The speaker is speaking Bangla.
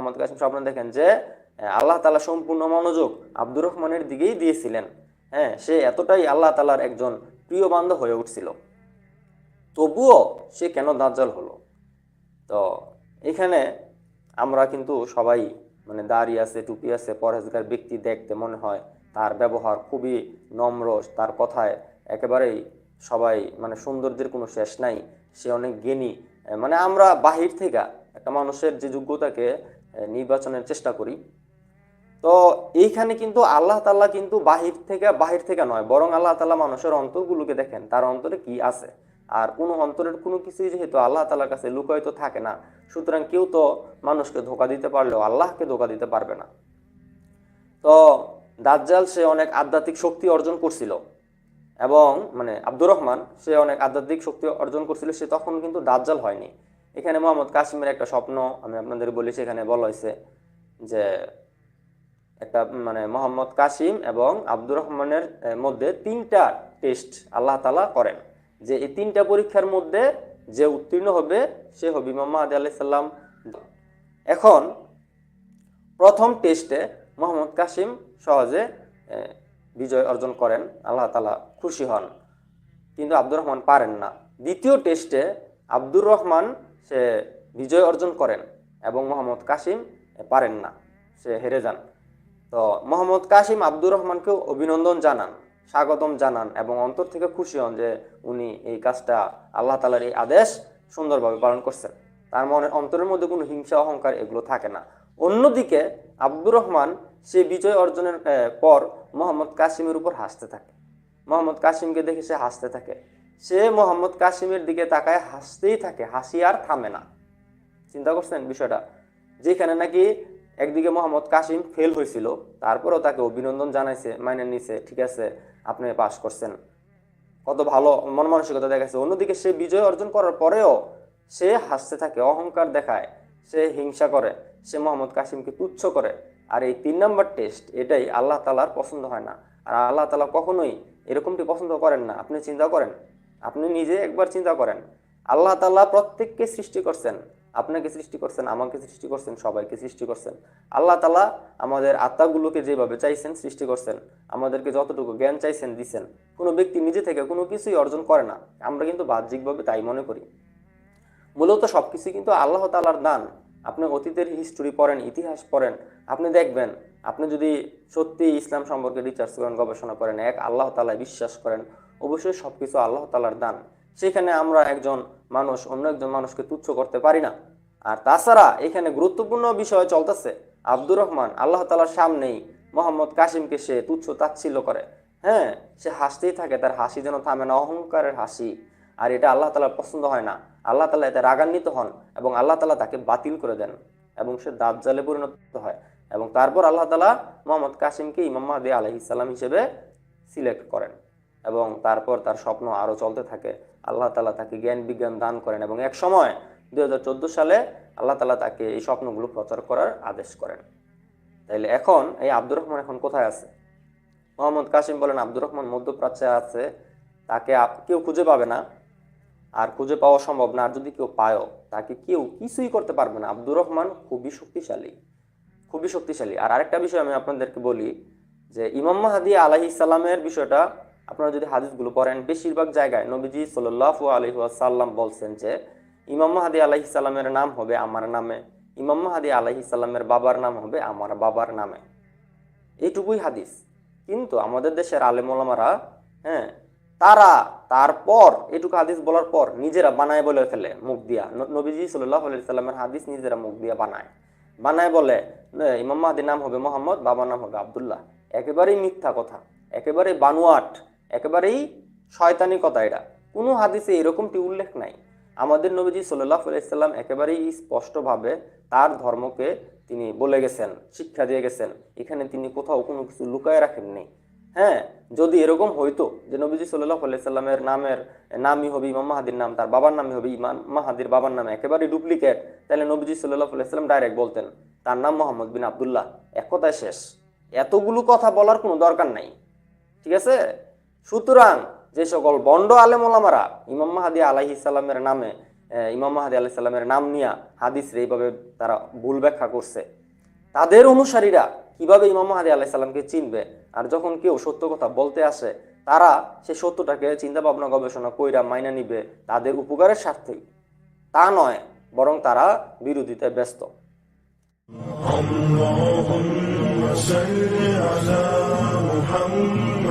মোহাম্মদ কাসিম স্বপ্নে দেখেন যে আল্লাহ তালা সম্পূর্ণ মনোযোগ আব্দুর রহমানের দিকেই দিয়েছিলেন। হ্যাঁ সে এতটাই আল্লাহ তালার একজন প্রিয় বান্ধব হয়ে উঠছিল। তবুও সে কেন দাজ্জাল হলো? তো এখানে আমরা কিন্তু সবাই মানে দাড়ি আছে, টুপি আছে, পরহেজগার ব্যক্তি দেখতে মনে হয় তার ব্যবহার খুবই নম্র, তার কথায় একেবারেই সবাই মানে সৌন্দর্যের কোনো শেষ নাই। সে অনেক জ্ঞানী। মানে আমরা বাহির থেকে একটা মানুষের যে যোগ্যতাকে নির্বাচনের চেষ্টা করি। তো এইখানে কিন্তু আল্লাহ তাল্লাহ কিন্তু বাহির থেকে বাহির থেকে নয়, বরং আল্লাহ তাল্লাহ মানুষের অন্তরগুলোকে দেখেন, তার অন্তরে কি আছে। আর কোনো অন্তরের কোনো কিছুই যেহেতু আল্লাহ তালার কাছে লুকায়িত থাকে না, সুতরাং কেউ তো মানুষকে ধোকা দিতে পারলেও আল্লাহকে ধোকা দিতে পারবে না। তো দাজ্জাল সে অনেক আধ্যাত্মিক শক্তি অর্জন করছিল এবং মানে আব্দুর রহমান সে অনেক আধ্যাত্মিক শক্তি অর্জন করছিল, সে তখন কিন্তু দাজ্জাল হয়নি। এখানে মোহাম্মদ কাসিমের একটা স্বপ্ন আমি আপনাদের বলি সেখানে বলা হয়েছে যে একটা মানে মোহাম্মদ কাসিম এবং আব্দুর রহমানের মধ্যে তিনটা টেস্ট আল্লাহ তালা করেন। যে এই তিনটা পরীক্ষার মধ্যে যে উত্তীর্ণ হবে, সে হবে মোহাম্মদ আলি সাল্লাম এখন প্রথম টেস্টে মোহাম্মদ কাসিম সহজে বিজয় অর্জন করেন, আল্লাহ তালা খুশি হন। কিন্তু আব্দুর রহমান পারেন না। দ্বিতীয় টেস্টে আব্দুর রহমান সে বিজয় অর্জন করেন এবং মোহাম্মদ কাসিম পারেন না, সে হেরে যান। তো মোহাম্মদ কাসিম আব্দুর রহমানকেও অভিনন্দন জানান, স্বাগতম জানান এবং অন্তর থেকে খুশি হন যে উনি এই কাজটা আল্লাহ তালার এই আদেশ সুন্দরভাবে পালন করছেন। তার মনে, অন্তরের মধ্যে কোনো হিংসা, অহংকার এগুলো থাকে না। অন্যদিকে আব্দুর রহমান সে বিজয় অর্জনের পর মোহাম্মদ কাসিমের উপর হাসতে থাকে। মোহাম্মদ কাসিমকে দেখে সে হাসতে থাকে। সে মোহাম্মদ কাসিমের দিকে তাকায়, হাসতেই থাকে, হাসি আর থামে না। চিন্তা করছেন বিষয়টা? যেখানে নাকি একদিকে মোহাম্মদ কাসিম ফেল হয়েছিল, তারপরেও তাকে অভিনন্দন জানাইছে, মাইনে নিছে, ঠিক আছে, আপনি পাস করছেন। কত ভালো মন মানসিকতা দেখাচ্ছে অন্যদিকে সে বিজয় অর্জন করার পরেও সে হাসতে থাকে, অহংকার দেখায়, সে হিংসা করে, সে মোহাম্মদ কাসিমকে তুচ্ছ করে। আর এই তিন নম্বর টেস্ট এটাই আল্লাহ তালার পছন্দ হয় না। আর আল্লাহ তালা কখনোই এরকমটি পছন্দ করেন না। আপনি চিন্তা করেন আপনি নিজে একবার চিন্তা করেন। আল্লাহ তাল্লাহ প্রত্যেককে সৃষ্টি করছেন। আপনাকে সৃষ্টি করছেন, আমাকে সৃষ্টি করছেন, সবাইকে সৃষ্টি করছেন। আল্লাহ তালা আমাদের আত্মাগুলোকে যেভাবে চাইছেন সৃষ্টি করছেন, আমাদেরকে যতটুকু জ্ঞান চাইছেন দিছেন। কোনো ব্যক্তি নিজে থেকে কোনো কিছুই অর্জন করে না। আমরা কিন্তু বাহ্যিকভাবে তাই মনে করি। মূলত সবকিছু কিন্তু আল্লাহ তালার দান। আপনি অতীতের হিস্টোরি পড়েন, ইতিহাস পড়েন, আপনি দেখবেন, আপনি যদি সত্যি ইসলাম সম্পর্কে রিসার্চ করেন, গবেষণা করেন, এক আল্লাহ তালায় বিশ্বাস করেন, অবশ্যই সবকিছু আল্লাহ তালার দান। সেখানে আমরা একজন মানুষ, অন্য একজন মানুষকে তুচ্ছ করতে পারি না। আর তাছাড়া এখানে গুরুত্বপূর্ণ বিষয় চলতেছে, আব্দুর রহমান আল্লাহ তালার সামনেই মোহাম্মদ কাসিমকে সে তুচ্ছ তাচ্ছিল্য করে। হ্যাঁ সে হাসতেই থাকে, তার হাসি যেন থামে না, অহংকারের হাসি। আর এটা আল্লাহ তালার পছন্দ হয় না। আল্লাহ তালা এতে রাগান্বিত হন এবং আল্লাহ তালা তাকে বাতিল করে দেন এবং সে দাজ্জালে পরিণত হয়। এবং তারপর আল্লাহ তালা মোহাম্মদ কাসিমকে ইমাম মাহদি আলহিসাল্লাম হিসেবে সিলেক্ট করেন এবং তারপর তার স্বপ্ন আরও চলতে থাকে। আল্লাহ তালা তাকে জ্ঞান বিজ্ঞান দান করেন এবং এক সময় দু হাজার চোদ্দ সালে আল্লাহ তালা তাকে এই স্বপ্নগুলো প্রচার করার আদেশ করেন। তাইলে এখন এই আব্দুর রহমান এখন কোথায় আছে? মোহাম্মদ কাসিম বলেন, আব্দুর রহমান মধ্যপ্রাচ্যে আছে। তাকে কেউ খুঁজে পাবে না। আর খুঁজে পাওয়া সম্ভব না। আর যদি কেউ পায়ও তাকে কেউ কিছুই করতে পারবে না। আব্দুর রহমান খুবই শক্তিশালী খুবই শক্তিশালী। আর আরেকটা বিষয় আমি আপনাদেরকে বলি, যে ইমাম মাহাদি আলাহি সাল্লামের বিষয়টা আপনারা যদি হাদিসগুলো পড়েন, বেশিরভাগ জায়গায় নবীজি সাল্লাহু আলহি সাল্লাম বলছেন যে, ইমাম মাহাদি আলাহি সাল্লামের নাম হবে আমার নামে। ইমাম মাহাদি আলাহি সাল্লামের বাবার নাম হবে আমার বাবার নামে। এইটুকুই হাদিস। কিন্তু আমাদের দেশের আলেমোলামারা হ্যাঁ তারা তারপর এটুকু হাদিস বলার পর নিজেরা বানায় বলে ফেলে মুখ দিয়া। নবীজি সাল্লাহ সাল্লামের হাদিস নিজেরা মুখ দিয়া বানায়। বানায় বলে "নে, ইমাম মাহাদির নাম হবে মোহাম্মদ বাবার নাম হবে আবদুল্লাহ। একেবারেই মিথ্যা কথা একেবারেই বানুয়াট একেবারেই শয়তানি কথা এটা। কোনো হাদিসে এরকমটি উল্লেখ নাই। আমাদের নবীজি সাল্লাহ সাল্লাম একেবারেই স্পষ্টভাবে তার ধর্মকে তিনি বলে গেছেন শিক্ষা দিয়ে গেছেন। এখানে তিনি কোথাও কোনো কিছু লুকায় রাখেননি। হ্যাঁ যদি এরকম হইতো যে নবীজি সাল্লাহ সাল্লামের নামের নামই হবে ইমাম মাহাদির নাম, তার বাবার নামই হবে ইমাম মাহাদির বাবার নামে, একেবারে ডুপ্লিকেট, তাহলে নবীজি সাল্লাহ সাল্লাম ডাইরেক্ট বলতেন, তার নাম মোহাম্মদ বিন আবদুল্লাহ। এক কথায় শেষ। এতগুলো কথা বলার কোনো দরকার নাই। ঠিক আছে? সুতরাং যে সকল বন্ড আলেম ওলামারা ইমাম মাহাদি আলাহি সাল্লামের নামে ইমাম মাহাদি আলাহ সাল্লামের নাম নিয়া হাদিস এইভাবে তারা ভুল ব্যাখ্যা করছে, তাদের অনুসারীরা কিভাবে ইমাম মাহাদি আলাহ সাল্লামকে চিনবে আর যখন কেউ সত্য কথা বলতে আসে তারা সে সত্যটাকে চিন্তা ভাবনা গবেষণা কইরা মাইনা নিবে তাদের উপকারের স্বার্থেই তা নয় বরং তারা বিরোধিতায় ব্যস্ত اللهم صل على محمد